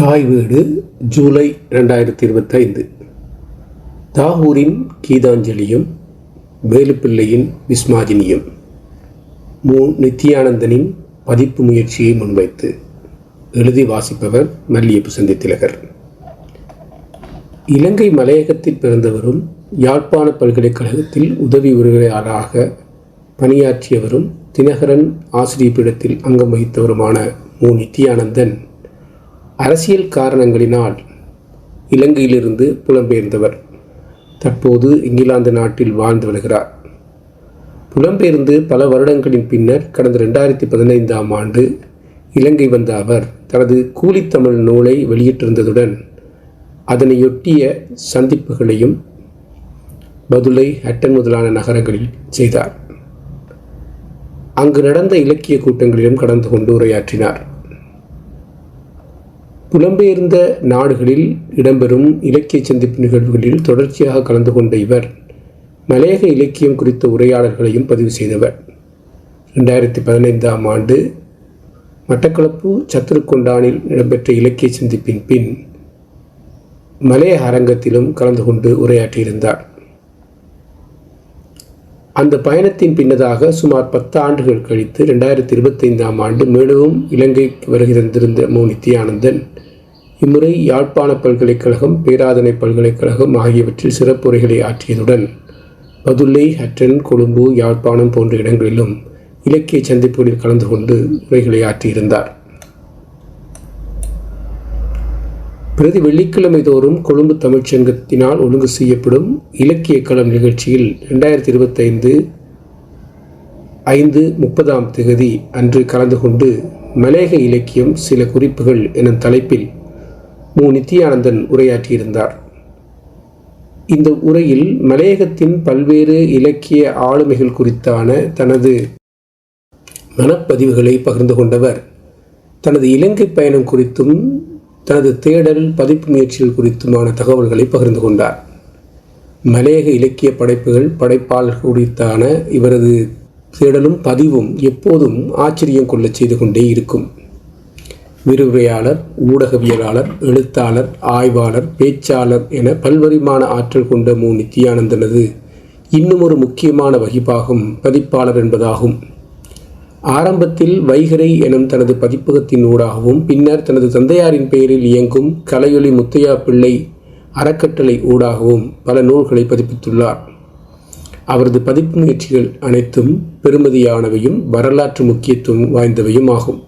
தாய் வீடு ஜூலை ரெண்டாயிரத்தி இருபத்தைந்து. தாகூரின் கீதாஞ்சலியும் வேலுப்பிள்ளையின் விஸ்மாஜினியும் மு. நித்யானந்தனின் பதிப்பு முயற்சியை முன்வைத்து எழுதி வாசிப்பவர் மல்லியப்பு சந்தித்திலகர். இலங்கை மலையகத்தில் பிறந்தவரும் யாழ்ப்பாண பல்கலைக்கழகத்தில் உதவி உரையாளராக பணியாற்றியவரும் தினகரன் ஆசிரிய பீடத்தில் அங்கம் வகித்தவருமான மு. நித்யானந்தன் அரசியல் காரணங்களினால் இலங்கையிலிருந்து புலம்பெயர்ந்தவர். தற்போது இங்கிலாந்து நாட்டில் வாழ்ந்து வருகிறார். புலம்பெயர்ந்து பல வருடங்களின் பின்னர் கடந்த ரெண்டாயிரத்தி பதினைந்தாம் ஆண்டு இலங்கை வந்த அவர் தனது கூலித்தமிழ் நூலை வெளியிட்டிருந்ததுடன் அதனையொட்டிய சந்திப்புகளையும் பதுளை ஹட்டன் முதலான நகரங்களில் செய்தார். அங்கு நடந்த இலக்கிய கூட்டங்களிலும் கலந்து கொண்டு உரையாற்றினார். புலம்பெயர்ந்த நாடுகளில் இடம்பெறும் இலக்கிய சந்திப்பு நிகழ்வுகளில் தொடர்ச்சியாக கலந்து கொண்ட இவர் மலையக இலக்கியம் குறித்த உரையாடல்களையும் பதிவு செய்தவர். ரெண்டாயிரத்தி பதினைந்தாம் ஆண்டு மட்டக்களப்பு சத்துருக்கொண்டானில் இடம்பெற்ற இலக்கிய சந்திப்பின் பின் மலையக அரங்கத்திலும் கலந்து கொண்டு உரையாற்றியிருந்தார். அந்த பயணத்தின் பின்னதாக சுமார் பத்து ஆண்டுகள் கழித்து ரெண்டாயிரத்தி இருபத்தைந்தாம் ஆண்டு மீண்டும் இலங்கைக்கு வருகை தந்திருந்த மு. நித்யானந்தன் இம்முறை யாழ்ப்பாண பல்கலைக்கழகம் பேராதனை பல்கலைக்கழகம் ஆகியவற்றில் சிறப்புரைகளை ஆற்றியதுடன் பதுளை ஹட்டன் கொழும்பு யாழ்ப்பாணம் போன்ற இடங்களிலும் இலக்கிய சந்திப்புகளில் கலந்து கொண்டு உரைகளை ஆற்றியிருந்தார். பிரதி வெள்ளிக்கிழமை தோறும் கொழும்பு தமிழ்ச்சங்கத்தினால் ஒழுங்கு செய்யப்படும் இலக்கிய களம் நிகழ்ச்சியில் ரெண்டாயிரத்தி இருபத்தைந்து ஐந்து முப்பதாம் திகதி அன்று கலந்து கொண்டு மலேக இலக்கியம் சில குறிப்புகள் எனும் தலைப்பில் மு. நித்யானந்தன் உரையாற்றியிருந்தார். இந்த உரையில் மலையகத்தின் பல்வேறு இலக்கிய ஆளுமைகள் குறித்தான தனது மனப்பதிவுகளை பகிர்ந்து கொண்டவர். தனது இலங்கை பயணம் குறித்தும் தனது தேடல் பதிப்பு முயற்சிகள் குறித்துமான தகவல்களை பகிர்ந்து கொண்டார். மலையக இலக்கிய படைப்புகள் படைப்பாளர்கள் குறித்தான இவரது தேடலும் பதிவும் எப்போதும் ஆச்சரியம் கொள்ளச் செய்து கொண்டே இருக்கும். விரிவுரையாளர் ஊடகவியலாளர் எழுத்தாளர் ஆய்வாளர் பேச்சாளர் என பல்வரிமான ஆற்றல் கொண்ட மு. நித்யானந்தனது இன்னும் ஒரு முக்கியமான வகிப்பாகும் பதிப்பாளர் என்பதாகும். ஆரம்பத்தில் வைகரை எனும் தனது பதிப்பகத்தின் ஊடாகவும் பின்னர் தனது தந்தையாரின் பெயரில் இயங்கும் கலையொலி முத்தையா பிள்ளை அறக்கட்டளை ஊடாகவும் பல நூல்களை பதிப்பித்துள்ளார். அவரது பதிப்பு முயற்சிகள் அனைத்தும் பெருமதியானவையும் வரலாற்று முக்கியத்துவம் வாய்ந்தவையும் ஆகும்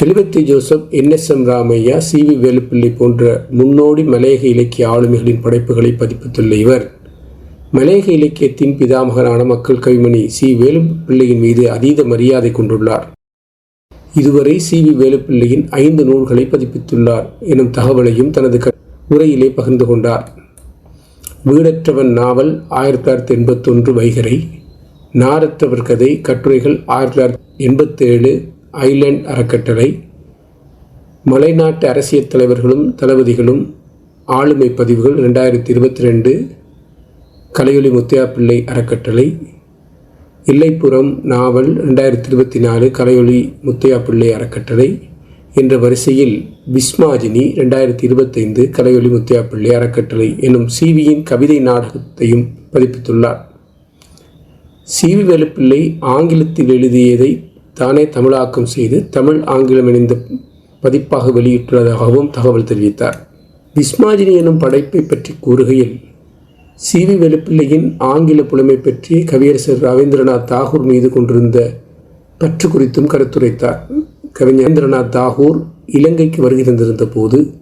Thelivathai Joseph N. S. M. Ramaiah C. V. Velupillai போன்ற முன்னோடி மலையக இலக்கிய ஆளுமைகளின் படைப்புகளை பதிப்பித்துள்ள இவர் மலையக இலக்கியத்தின் பிதாமகனான மக்கள் கவிமணி சி. வேலுப்பிள்ளையின் மீது அதீத மரியாதை கொண்டுள்ளார். இதுவரை சி. வி. வேலுப்பிள்ளையின் ஐந்து நூல்களை பதிப்பித்துள்ளார் எனும் தகவலையும் தனது உரையிலே பகிர்ந்து கொண்டார். வீடற்றவன் நாவல் ஆயிரத்தி தொள்ளாயிரத்தி எண்பத்தொன்று வைகரை நாரற்றவர் கதை கட்டுரைகள் ஆயிரத்தி தொள்ளாயிரத்தி எண்பத்தேழு ஐலேண்ட் அறக்கட்டளை மலைநாட்டு அரசியல் தலைவர்களும் தளபதிகளும் ஆளுமை பதிவுகள் ரெண்டாயிரத்தி இருபத்தி ரெண்டு கலையொலி முத்தியாப்பிள்ளை அறக்கட்டளை இல்லைப்புறம் நாவல் ரெண்டாயிரத்தி இருபத்தி நாலு கலையொலி முத்தையாப்பிள்ளை அறக்கட்டளை என்ற வரிசையில் விஸ்மாஜினி ரெண்டாயிரத்தி இருபத்தைந்து கலையொலி முத்தியாப்பிள்ளை அறக்கட்டளை எனும் சிவியின் கவிதை நாடகத்தையும் பதிப்பித்துள்ளார். சிவி வேலுப்பிள்ளை ஆங்கிலத்தில் எழுதியதை தானே தமிழாக்கம் செய்து தமிழ் ஆங்கிலம் இணைந்த பதிப்பாக வெளியிட்டுள்ளதாகவும் தகவல் தெரிவித்தார். விஸ்மாஜினி எனும் படைப்பை பற்றி கூறுகையில் சி வி வெளுப்பிள்ளையின் ஆங்கில புலமை பற்றி கவியரசர் ரவீந்திரநாத் தாகூர் மீது கொண்டிருந்த பற்று குறித்தும் கருத்துரைத்தார். கவிஞர் ரவீந்திரநாத் தாகூர் இலங்கைக்கு வருகிறந்திருந்த போது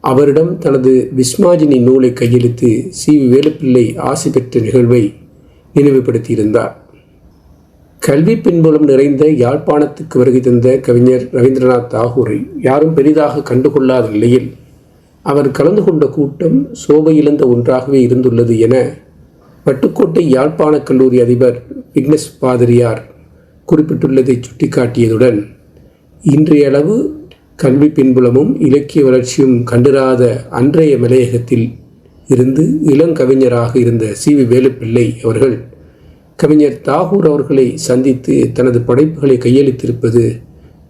அவரிடம் தனது விஸ்மாஜினி நூலை கையெழுத்து சி வி வேலுப்பிள்ளை ஆசி பெற்ற நிகழ்வை நினைவுபடுத்தியிருந்தார். கல்வி பின்புலம் நிறைந்த யாழ்ப்பாணத்துக்கு வருகை தந்த கவிஞர் ரவீந்திரநாத் தாகூரை யாரும் பெரிதாக கண்டுகொள்ளாத நிலையில் அவர் கலந்து கொண்ட கூட்டம் சோபையிழந்த ஒன்றாகவே இருந்துள்ளது என வட்டுக்கோட்டை யாழ்ப்பாண கல்லூரி அதிபர் விக்னஸ் பாதிரியார் குறிப்பிட்டுள்ளதை சுட்டிக்காட்டியதுடன் இன்றையளவு கல்வி பின்புலமும் இலக்கிய வளர்ச்சியும் கண்டிராத அன்றைய மலையகத்தில் இருந்து இளங்கவிஞராக இருந்த சி வி வேலுப்பிள்ளை அவர்கள் கவிஞர் தாகூர் அவர்களை சந்தித்து தனது படைப்புகளை கையளித்திருப்பது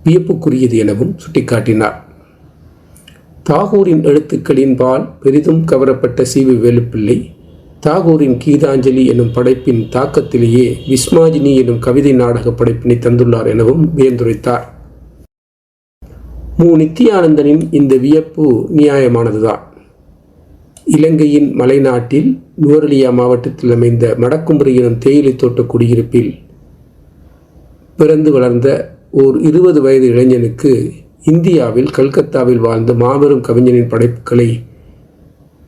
வியப்புக்குரியது எனவும் சுட்டிக்காட்டினார். தாகூரின் எழுத்துக்களின் பால் பெரிதும் கவரப்பட்ட சி வி வேலுப்பிள்ளை. தாகூரின் கீதாஞ்சலி எனும் படைப்பின் தாக்கத்திலேயே விஸ்மாஜினி எனும் கவிதை நாடக படைப்பினை தந்துள்ளார் எனவும் வியந்துரைத்தார். மு. நித்தியானந்தனின் இந்த வியப்பு நியாயமானதுதான். இலங்கையின் மலைநாட்டில் நுவரலியா மாவட்டத்தில் அமைந்த மடக்குமுறை எனும் தேயிலை தோட்ட குடியிருப்பில் பிறந்து வளர்ந்த ஓர் இருபது வயது இளைஞனுக்கு இந்தியாவில் கல்கத்தாவில் வாழ்ந்த மாபெரும் கவிஞனின் படைப்புகளை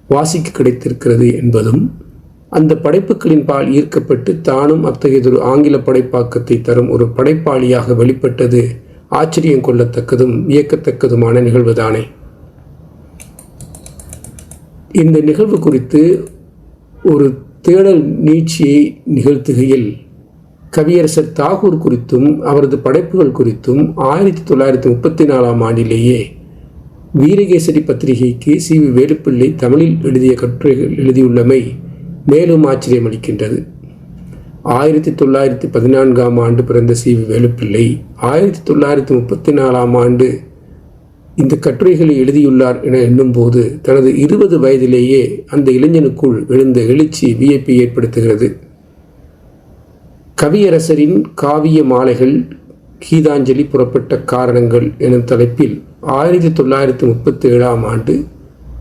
வாசிக்க கிடைத்திருக்கிறது என்பதும் அந்த படைப்புகளின் பால் ஈர்க்கப்பட்டு தானும் அத்தகையதொரு ஆங்கில படைப்பாக்கத்தை தரும் ஒரு படைப்பாளியாக வெளிப்பட்டது ஆச்சரியம் கொள்ளத்தக்கதும் வியக்கத்தக்கதுமான நிகழ்வுதானே. இந்த நிகழ்வு குறித்து ஒரு தேடல் நீட்சியை நிகழ்த்துகையில் கவியரசர் தாகூர் குறித்தும் அவரது படைப்புகள் குறித்தும் ஆயிரத்தி தொள்ளாயிரத்தி முப்பத்தி நாலாம் ஆண்டிலேயே வீரகேசரி பத்திரிகைக்கு சி. வி. வேலுப்பிள்ளை தமிழில் எழுதிய கட்டுரைகள் எழுதியுள்ளமை மேலும் ஆச்சரியமளிக்கின்றது. ஆயிரத்தி தொள்ளாயிரத்தி பதினான்காம் ஆண்டு பிறந்த சி. வி. வேலுப்பிள்ளை ஆயிரத்தி தொள்ளாயிரத்தி முப்பத்தி நாலாம் ஆண்டு இந்த கட்டுரைகளை எழுதியுள்ளார் என எண்ணும்போது தனது இருபது வயதிலேயே அந்த இளைஞனுக்குள் எழுந்த எழுச்சி வியப்பை ஏற்படுத்துகிறது. கவியரசரின் காவிய மாலைகள் கீதாஞ்சலி புறப்பட்ட காரணங்கள் எனும் தலைப்பில் ஆயிரத்தி தொள்ளாயிரத்தி முப்பத்தி ஏழாம் ஆண்டு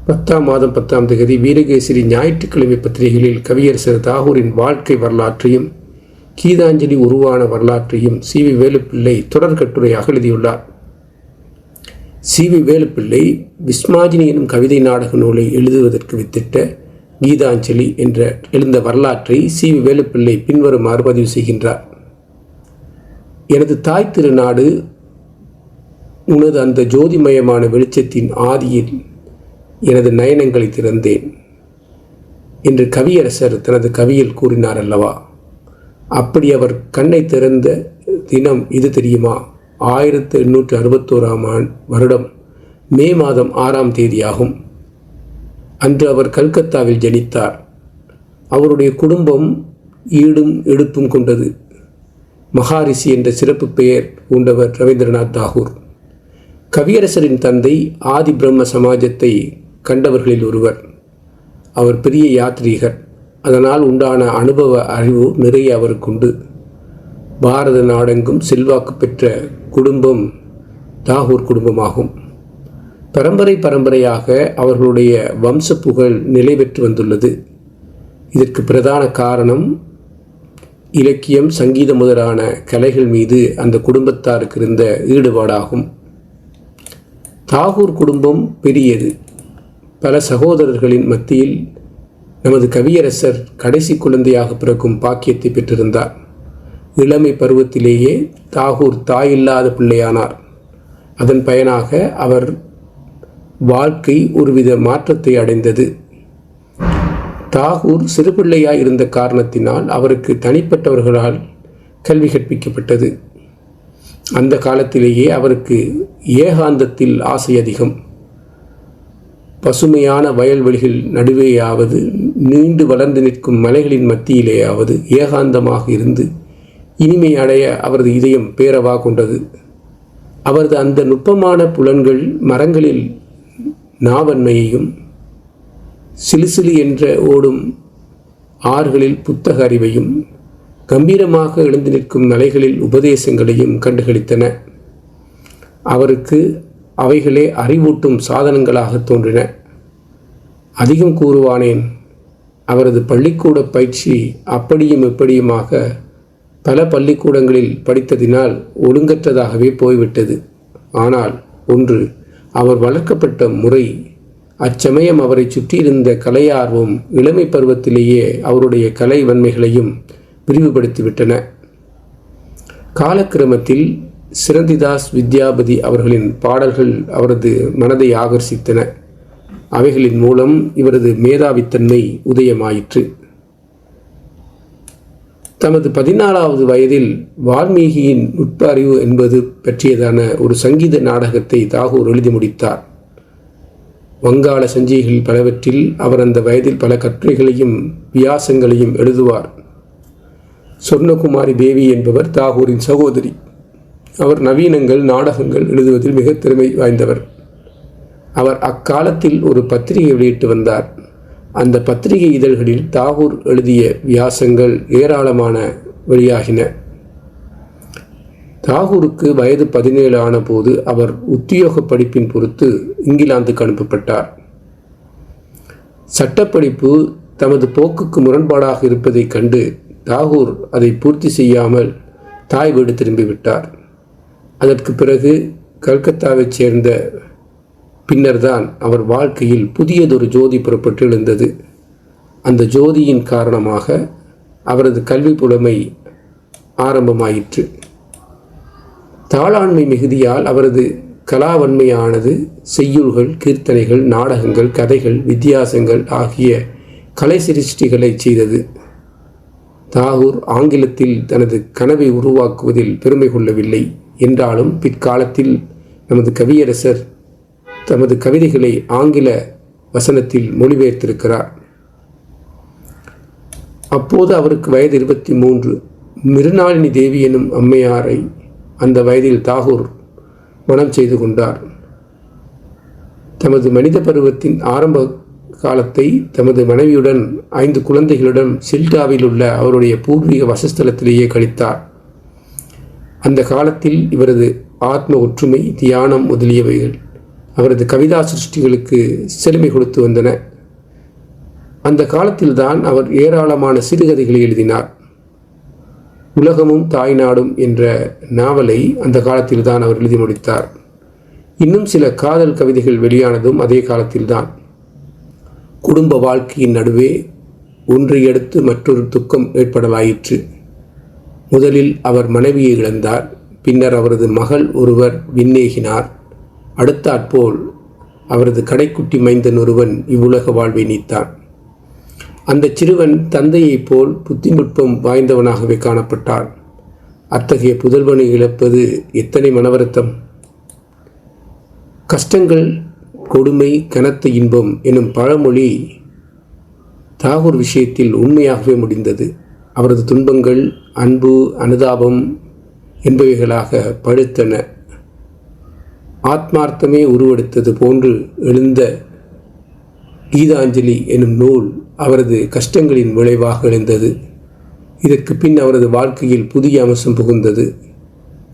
பத்தாம் மாதம் பத்தாம் தேதி வீரகேசரி ஞாயிற்றுக்கிழமை பத்திரிகைகளில் கவியரசர் தாகூரின் வாழ்க்கை வரலாற்றையும் கீதாஞ்சலி உருவான வரலாற்றையும் சி வி வேலுப்பிள்ளை தொடர் கட்டுரையாக எழுதியுள்ளார். சி வி வேலுப்பிள்ளை விஸ்மாஜினி எனும் கவிதை நாடக நூலை எழுதுவதற்கு வித்திட்ட கீதாஞ்சலி என்ற எழுந்த வரலாற்றை சி. வி. வேலுப்பிள்ளை பின்வருமாறு பதிவு செய்கின்றார். எனது தாய் திருநாடு உனது அந்த ஜோதிமயமான வெளிச்சத்தின் ஆதியில் எனது நயனங்களை திறந்தேன் என்று கவியரசர் தனது கவியில் கூறினார் அல்லவா? அப்படி அவர் கண்ணை திறந்த தினம் இது தெரியுமா? ஆயிரத்து எண்ணூற்று அறுபத்தோராம் ஆண் வருடம் மே மாதம் ஆறாம் தேதியாகும். அன்று அவர் கல்கத்தாவில் ஜனித்தார். அவருடைய குடும்பம் ஈடும் எடுப்பும் கொண்டது. மகாரிஷி என்ற சிறப்பு பெயர் கொண்டவர் ரவீந்திரநாத் தாகூர். கவியரசரின் தந்தை ஆதி பிரம்ம சமாஜத்தை கண்டவர்களில் ஒருவர். அவர் பெரிய யாத்ரீகர். அதனால் உண்டான அனுபவ அறிவு நிறைய அவருக்குண்டு பாரத நாடெங்கும் செல்வாக்கு பெற்ற குடும்பம் தாகூர் குடும்பமாகும். பரம்பரை பரம்பரையாக அவர்களுடைய வம்ச புகழ் நிலை பெற்று வந்துள்ளது. இதற்கு பிரதான காரணம் இலக்கியம் சங்கீதம் முதலான கலைகள் மீது அந்த குடும்பத்தாருக்கு இருந்த ஈடுபாடாகும். தாகூர் குடும்பம் பெரியது. பல சகோதரர்களின் மத்தியில் நமது கவியரசர் கடைசி குழந்தையாக பிறக்கும் பாக்கியத்தை பெற்றிருந்தார். இளமை பருவத்திலேயே தாகூர் தாயில்லாத பிள்ளையானார். அதன் பயனாக அவர் வாழ்க்கை ஒருவித மாற்றத்தை அடைந்தது. தாகூர் சிறுபிள்ளையாய் இருந்த காரணத்தினால் அவருக்கு தனிப்பட்டவர்களால் கல்வி கற்பிக்கப்பட்டது. அந்த காலத்திலேயே அவருக்கு ஏகாந்தத்தில் ஆசை அதிகம். பசுமையான வயல்வெளிகள் நடுவேயாவது நீண்டு வளர்ந்து நிற்கும் மலைகளின் மத்தியிலேயாவது ஏகாந்தமாக இருந்து இனிமை அடைய அவரது இதயம் பேரவா கொண்டது. அவரது அந்த நுட்பமான புலன்கள் மரங்களில் நாவன்மையையும் சிலுசிலு என்ற ஓடும் ஆறுகளில் புத்தக அறிவையும் கம்பீரமாக எழுந்து நிற்கும் நலைகளில் உபதேசங்களையும் கண்டுகளித்தன. அவருக்கு அவைகளே அறிவூட்டும் சாதனங்களாக தோன்றின. அதிகம் கூறுவானேன் அவரது பள்ளிக்கூட பயிற்சி அப்படியும் எப்படியுமாக பல பள்ளிக்கூடங்களில் படித்ததினால் ஒழுங்கற்றதாகவே போய்விட்டது. ஆனால் ஒன்று அவர் வளர்க்கப்பட்ட முறை அச்சமயம் அவரை சுற்றியிருந்த கலையார்வம் இளமை பருவத்திலேயே அவருடைய கலை வன்மைகளையும் விரிவுபடுத்திவிட்டன. காலக்கிரமத்தில் சிரந்திதாஸ் வித்யாபதி அவர்களின் பாடல்கள் அவரது மனதை ஆகர்ஷித்தன. அவைகளின் மூலம் இவரது மேதாவித்தன்மை உதயமாயிற்று. தமது பதினாலாவது வயதில் வால்மீகியின் நுட்ப அறிவு என்பது பற்றியதான ஒரு சங்கீத நாடகத்தை தாகூர் எழுதி முடித்தார். வங்காள சஞ்சிகைகள் பலவற்றில் அவர் அந்த வயதில் பல கட்டுரைகளையும் வியாசங்களையும் எழுதுவார். சொர்ணகுமாரி தேவி என்பவர் தாகூரின் சகோதரி. அவர் நவீனங்கள் நாடகங்கள் எழுதுவதில் மிக திறமை வாய்ந்தவர். அவர் அக்காலத்தில் ஒரு பத்திரிகை வெளியிட்டு வந்தார். அந்த பத்திரிகை இதழ்களில் தாகூர் எழுதிய வியாசங்கள் ஏராளமான வெளியாகின. தாகூருக்கு வயது பதினேழு ஆன போது அவர் உத்தியோக படிப்பின் பொறுத்து இங்கிலாந்துக்கு அனுப்பப்பட்டார். சட்டப்படிப்பு தமது போக்குக்கு முரண்பாடாக இருப்பதைக் கண்டு தாகூர் அதை பூர்த்தி செய்யாமல் தாய் வீடு திரும்பிவிட்டார் அதற்கு பிறகு கல்கத்தாவைச் சேர்ந்த பின்னர்தான் அவர் வாழ்க்கையில் புதியதொரு ஜோதி புறப்பட்டு எழுந்தது அந்த ஜோதியின் காரணமாக அவரது கல்வி புலமை ஆரம்பமாயிற்று. தாளாண்மை மிகுதியால் அவரது கலாவன்மையானது செய்யுள்கள் கீர்த்தனைகள் நாடகங்கள் கதைகள் வித்தியாசங்கள் ஆகிய கலை சிருஷ்டிகளை செய்தது. தாகூர் ஆங்கிலத்தில் தனது கனவை உருவாக்குவதில் பெருமை கொள்ளவில்லை. என்றாலும் பிற்காலத்தில் நமது கவியரசர் தமது கவிதைகளை ஆங்கில வசனத்தில் மொழிபெயர்த்திருக்கிறார். அப்போது அவருக்கு வயது இருபத்தி மூன்று. மிருநாளினி தேவி எனும் அம்மையாரை அந்த வயதில் தாகூர் மனம் செய்து கொண்டார். தமது மனித பருவத்தின் ஆரம்ப காலத்தை தமது மனைவியுடன் ஐந்து குழந்தைகளுடன் சில்டாவில் உள்ள அவருடைய பூர்வீக வசஸ்தலத்திலேயே கழித்தார். அந்த காலத்தில் இவரது ஆத்ம ஒற்றுமை தியானம் முதலியவைகள். அவரது கவிதா சிருஷ்டிகளுக்கு செழுமை கொடுத்து வந்தன. அந்த காலத்தில்தான் அவர் ஏராளமான சிறுகதைகளை எழுதினார். உலகமும் தாய்நாடும் என்ற நாவலை அந்த காலத்தில்தான் அவர் எழுதி முடித்தார். இன்னும் சில காதல் கவிதைகள் வெளியானதும் அதே காலத்தில்தான். குடும்ப வாழ்க்கையின் நடுவே ஒன்றை அடுத்து மற்றொரு துக்கம் ஏற்படலாயிற்று. முதலில் அவர் மனைவியை இழந்தார் பின்னர் அவரது மகள் ஒருவர் விண்ணேகினார். அடுத்தாற்போல் அவரது கடைக்குட்டி மைந்தன் ஒருவன் இவ்வுலக வாழ்வை நீத்தான். அந்த சிறுவன் தந்தையைப் போல் புத்திநுட்பம் வாய்ந்தவனாகவே காணப்பட்டான். அத்தகைய புதல்வனை இழப்பது எத்தனை மனவருத்தம்! கஷ்டங்கள் கொடுமை கனத்த இன்பம் எனும் பழமொழி தாகூர் விஷயத்தில் உண்மையாகவே முடிந்தது. அவரது துன்பங்கள் அன்பு அனுதாபம் என்பவைகளாக பழுத்தன. ஆத்மார்த்தமே உருவெடுத்தது போன்று எழுந்த கீதாஞ்சலி எனும் நூல் அவரது கஷ்டங்களின் விளைவாக எழுந்தது. இதற்கு பின் அவரது வாழ்க்கையில் புதிய அம்சம் புகுந்தது.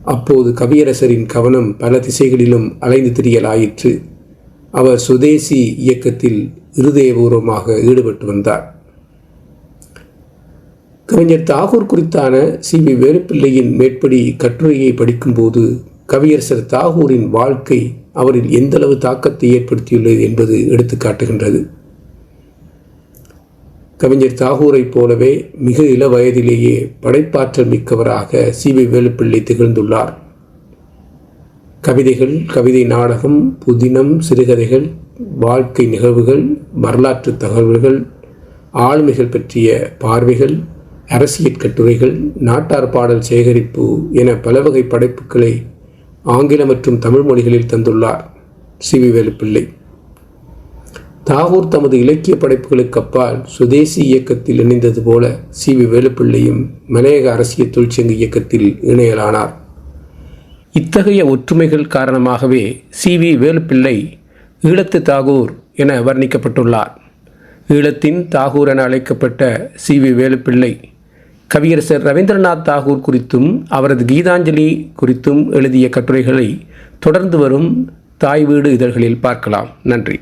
அப்போது கவியரசரின் கவனம் பல திசைகளிலும் அலைந்து திரியலாயிற்று. அவர் சுதேசி இயக்கத்தில் இருதயபூர்வமாக ஈடுபட்டு வந்தார். கவிஞர் தாகூர் குறித்தான சி வி வேலுப்பிள்ளையின் மேற்படி கட்டுரையை படிக்கும்போது கவியரசர் தாகூரின் வாழ்க்கை அவரில் எந்தளவு தாக்கத்தை ஏற்படுத்தியுள்ளது என்பது எடுத்து காட்டுகின்றது. கவிஞர் தாகூரைப் போலவே மிக இள வயதிலேயே படைப்பாற்றல் மிக்கவராக சி. வி. வேலுப்பிள்ளை திகழ்ந்துள்ளார். கவிதைகள் கவிதை நாடகம் புதினம் சிறுகதைகள் வாழ்க்கை நிகழ்வுகள் வரலாற்று தகவல்கள் ஆளுமைகள் பற்றிய பார்வைகள் அரசியல் கட்டுரைகள் நாட்டார் பாடல் சேகரிப்பு என பல வகை படைப்புகளை ஆங்கில மற்றும் தமிழ் மொழிகளில் தந்துள்ளார். சி. வி. வேலுப்பிள்ளை. தாகூர் தமது இலக்கிய படைப்புகளுக்கு அப்பால் சுதேசி இயக்கத்தில் இணைந்தது போல சி. வி. வேலுப்பிள்ளையும் மலையக அரசியல் தொழிற்சங்க இயக்கத்தில் இணையலானார். இத்தகைய ஒற்றுமைகள் காரணமாகவே சி. வி. வேலுப்பிள்ளை ஈழத்து தாகூர் என வர்ணிக்கப்பட்டுள்ளார். ஈழத்தின் தாகூர் என அழைக்கப்பட்ட சி. வி. வேலுப்பிள்ளை கவியரசர் ரவீந்திரநாத் தாகூர் குறித்தும் அவரது கீதாஞ்சலி குறித்தும் எழுதிய கட்டுரைகளை தொடர்ந்து வரும் தாய் வீடு இதழ்களில் பார்க்கலாம். நன்றி.